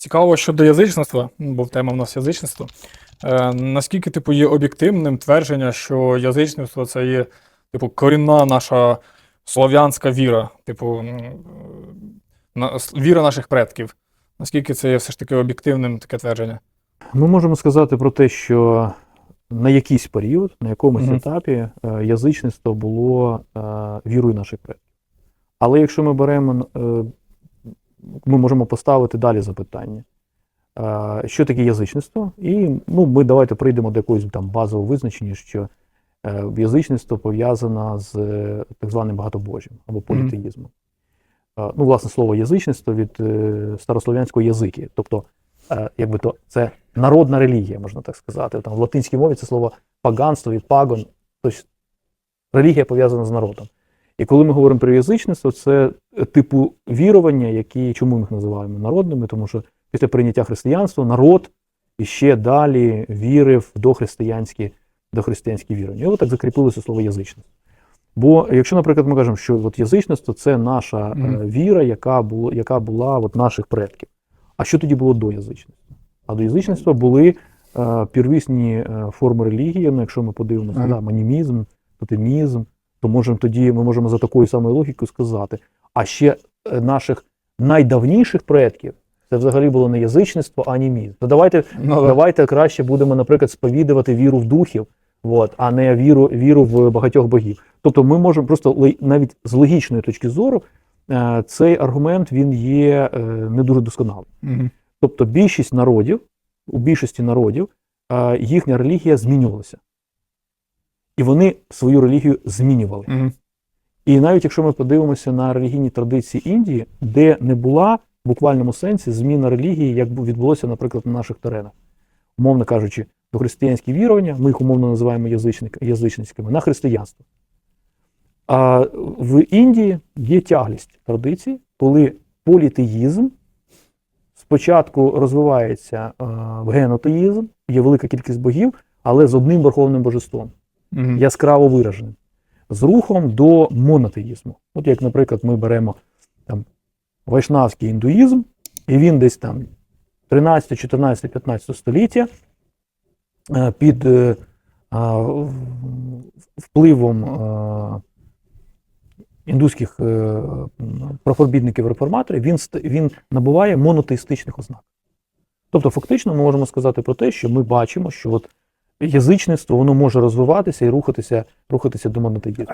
Цікаво щодо язичництва, бо тема в нас язичництво. Е, наскільки, типу, є об'єктивним твердження, що язичництво це є, типу, корінна наша слов'янська віра, типу, на, віра наших предків. Наскільки це є все ж таки об'єктивним таке твердження? Ми можемо сказати про те, що на якийсь період, на якомусь Мгм. етапі е, язичництво було е, вірою наших предків. Але якщо ми беремо, е, ми можемо поставити далі запитання, що таке язичництво? І ну, ми давайте прийдемо до якогось там базового визначення, що е, язичництво пов'язано з е, так званим багатобожжям або політеїзмом. Е, Ну, власне, слово язичництво від е, старослов'янського язики, тобто якби то це народна релігія, можна так сказати. Там в латинській мові це слово паганство від пагон, тобто релігія пов'язана з народом. І коли ми говоримо про язичництво, це е, типу вірування, які чому ми їх називаємо народними, тому що після прийняття християнства народ іще далі вірив в дохристиянські, дохристиянські вірування. І от так закріпилося слово язичництво. Бо якщо, наприклад, ми кажемо, що от язичництво це наша е, Мгм. віра, яка була, яка була от наших предків. А що тоді було до язичництва? А до язичництва були е, первісні е, форми релігії. Ну, якщо ми подивимося, Ага. да, манімізм, тотемізм, то можемо тоді ми можемо за такою самою логікою сказати. А ще е, наших найдавніших предків це взагалі було не язичництво, а анімізм. То давайте, Ну, давайте краще будемо, наприклад, сповідувати віру в духів, от, а не віру, віру в багатьох богів. Тобто, ми можемо просто навіть з логічної точки зору, е, цей аргумент він є е, не дуже досконалий. Мгм. Тобто більшість народів, у більшості народів їхня релігія змінювалася. І вони свою релігію змінювали. Мгм. І навіть якщо ми подивимося на релігійні традиції Індії, де не була в буквальному сенсі зміна релігії, як відбулося, наприклад, на наших теренах, умовно кажучи, до християнські вірування, ми їх умовно називаємо язичницькими, на християнство. А в Індії є тяглість традицій, коли політеїзм спочатку розвивається е, в генотеїзм, є велика кількість богів, але з одним верховним божеством Мгм. яскраво вираженим, з рухом до монотеїзму. От як, наприклад, ми беремо там вайшнавський індуїзм, і він десь там 13, 14, 15 століття е, під е, впливом е, індуських м, профорбідників реформаторів він, він набуває монотеїстичних ознак. Тобто, фактично, ми можемо сказати про те, що ми бачимо, що от язичництво воно може розвиватися і рухатися, рухатися до монотеїзму.